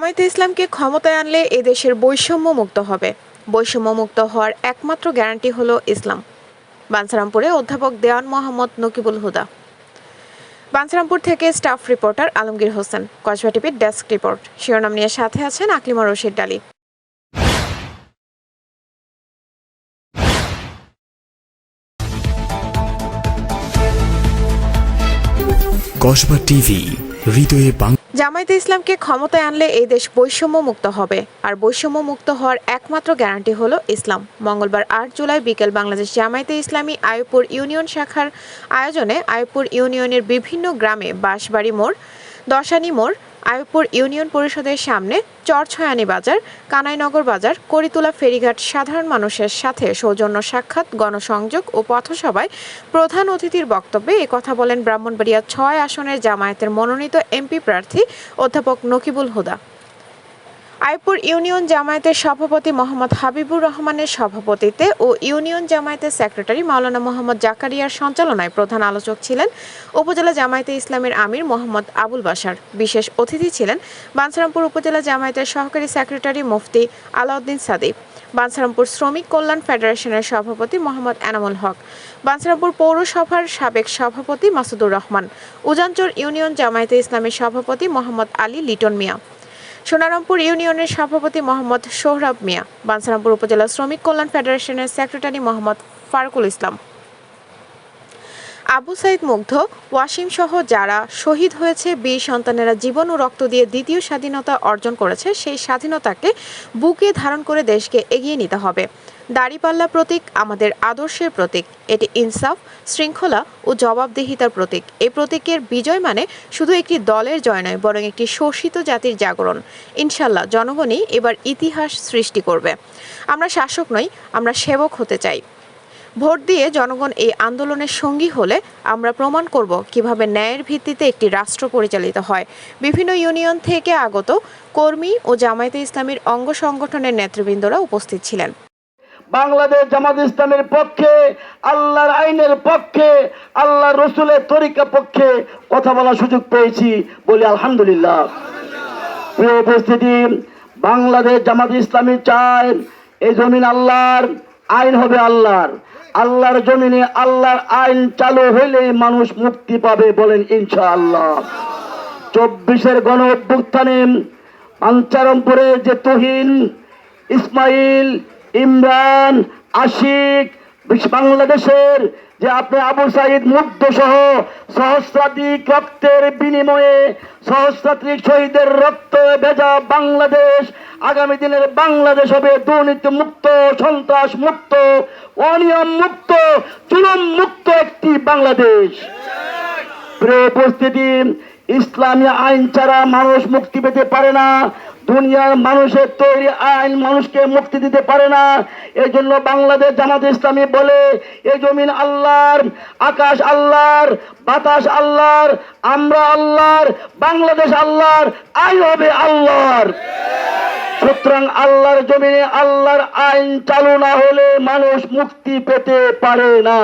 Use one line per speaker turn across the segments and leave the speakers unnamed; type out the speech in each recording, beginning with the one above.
জামায়াতে ইসলামকে ক্ষমতায় আনলে এদেশের বৈষম্য মুক্ত হবে। বৈষম্য মুক্ত হওয়ার একমাত্র গ্যারান্টি হলো ইসলাম। বাঞ্ছারামপুরে অধ্যাপক দেওয়ান মোহাম্মদ নকিবুল হুদা। বাঞ্ছারামপুর থেকে স্টাফ রিপোর্টার আলমগীর হোসেন। কসবা টিভির ডেস্ক রিপোর্ট। শিরোনাম নিয়ে সাথে আছেন আকলিমা রশিদ ডালি
কসবা টিভি, হৃদয়ে বাং
জামায়াতে ইসলামকে ক্ষমতায় আনলে এই দেশ বৈষম্য মুক্ত হবে। আর বৈষম্য মুক্ত হওয়ার একমাত্র গ্যারান্টি হলো ইসলাম। মঙ্গলবার আট জুলাই বিকেল বাংলাদেশ জামায়াতে ইসলামী আয়ুপুর ইউনিয়ন শাখার আয়োজনে আয়ুপুর ইউনিয়নের বিভিন্ন গ্রামে বাঁশবাড়ি মোড়, দশানি মোড় আয়ুপুর ইউনিয়ন পরিষদের সামনে চরছয়ানি বাজার, কানাইনগর বাজার, করিতুলা ফেরিঘাট সাধারণ মানুষের সাথে সৌজন্য সাক্ষাৎ, গণসংযোগ ও পথসভায় প্রধান অতিথির বক্তব্যে কথা বলেন ব্রাহ্মণবাড়িয়া ছয় আসনের জামায়াতের মনোনীত এমপি প্রার্থী অধ্যাপক নকিবুল হুদা। আইপুর ইউনিয়ন জামায়াতের সভাপতি মোহাম্মদ হাবিবুর রহমানের সভাপতিত্বে ও ইউনিয়ন জামায়াতের সেক্রেটারি মাওলানা মোহাম্মদ জাকারিয়ার সঞ্চালনায় প্রধান আলোচক ছিলেন উপজেলা জামায়াতে ইসলামের আমির মোহাম্মদ আবুল বাসার বিশেষ অতিথি ছিলেন বাঞ্ছারামপুর উপজেলা জামায়াতের সহকারী সেক্রেটারি মুফতি আলাউদ্দিন সাদিব বাঞ্ছারামপুর শ্রমিক কল্যাণ ফেডারেশনের সভাপতি মোহাম্মদ এনামুল হক বাঞ্ছারামপুর পৌরসভার সাবেক সভাপতি মাসুদুর রহমান, উজানচর ইউনিয়ন জামায়াতে ইসলামের সভাপতি মোহাম্মদ আলী লিটন মিয়া। সোনারামপুর ইউনিয়নের সভাপতি মোহাম্মদ সোহরাব মিয়া, বাঞ্ছারামপুর উপজেলা শ্রমিক কল্যাণ ফেডারেশনের সেক্রেটারি মোহাম্মদ ফারুকুল ইসলাম। আবু সাইদ মুগ্ধ, ওয়াসিম সহ যারা শহীদ হয়েছে, বীর সন্তানেরা জীবন ও রক্ত দিয়ে দ্বিতীয় স্বাধীনতা অর্জন করেছে, সেই স্বাধীনতাকে বুকে ধারণ করে দেশকে এগিয়ে নিতে হবে। দাড়িপাল্লা প্রতীক, আমাদের আদর্শের প্রতীক। এটি ইনসাফ, শৃঙ্খলা ও জবাবদিহিতার প্রতীক। এই প্রতীকের বিজয় মানে শুধু একটি দলের জয় নয়, বরং একটি শোষিত জাতির জাগরণ। ইনশাল্লাহ, জনগণই এবার ইতিহাস সৃষ্টি করবে। আমরা শাসক নই, আমরা সেবক হতে চাই। ভোট দিয়ে জনগণ এই আন্দোলনের সঙ্গী হলে আমরা প্রমাণ করব কীভাবে ন্যায়ের ভিত্তিতে একটি রাষ্ট্র পরিচালিত হয়। বিভিন্ন ইউনিয়ন থেকে আগত কর্মী ও জামায়াতে ইসলামীর অঙ্গ সংগঠনের নেতৃবৃন্দরা উপস্থিত ছিলেন।
বাংলাদেশ জামাত ইসলামের পক্ষে, আল্লাহর আইনের পক্ষে আল্লাহ রসুলের তরিকা পক্ষে কথা বলার সুযোগ পেয়েছি বলি আলহামদুলিল্লাহ। প্রিয় উপস্থিতি, বাংলাদেশ জামাত ইসলামী চায় এই জমিন আল্লাহর, আইন হবে আল্লাহর। আল্লাহর জমিনে আল্লাহর আইন চালু হইলেই মানুষ মুক্তি পাবে বলেন ইনশাআল্লাহ। চব্বিশের গণ অভ্যুত্থানে পাঞ্চারমপুরের যে তুহিন, ইসমাইল ইমরান, আশিক বাংলাদেশের যে আপনি আবু সাইদ মুগ্ধ সহ সহস্রাধিক রক্তের বিনিময়ে সহস্রাধিক শহীদের রক্ত ভেজা বাংলাদেশ, আগামী দিনের বাংলাদেশ হবে দুর্নীতি মুক্ত সন্ত্রাস মুক্ত অনিয়ম মুক্ত জুলুম মুক্ত একটি বাংলাদেশ। প্রিয় উপস্থিতি, ইসলামী আইন ছাড়া মানুষ মুক্তি পেতে পারে না। দুনিয়ার মানুষের তৈরি আইন মানুষকে মুক্তি দিতে পারে না। এই জন্য বাংলাদেশ জামাত ইসলামী বলে এই জমিন আল্লাহর, আকাশ আল্লাহর, বাতাস আল্লাহর, আমরা আল্লাহর, বাংলাদেশ আল্লাহর আইন হবে আল্লাহর। সুতরাং আল্লাহর জমিনে আল্লাহর আইন চালু না হলে মানুষ মুক্তি পেতে পারে না।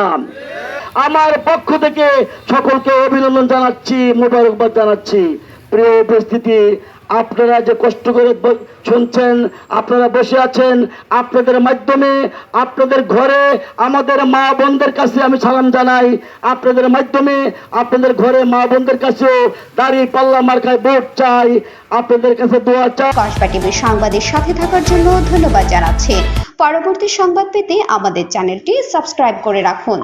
আমার পক্ষ থেকে সকলকে অভিনন্দন জানাচ্ছি, মোবারকবাদ জানাচ্ছি। প্রিয় উপস্থিতি আপনারা যে কষ্ট করে শুনছেন, আপনারা বসে আছেন, আপনাদের মাধ্যমে, আপনাদের ঘরে, আমাদের মা বোনদের কাছে আমি সালাম জানাই। আপনাদের মাধ্যমে, আপনাদের ঘরে মা বোনদের কাছেও দাঁড়িয়ে পাল্লা মার্কায় ভোট চাই। আপনাদের কাছে দোয়া চাই।
কসবা টিভির সংবাদের সাথে থাকার জন্য ধন্যবাদ জানাচ্ছি। পরবর্তী সংবাদ পেতে আমাদের চ্যানেলটি সাবস্ক্রাইব করে রাখুন।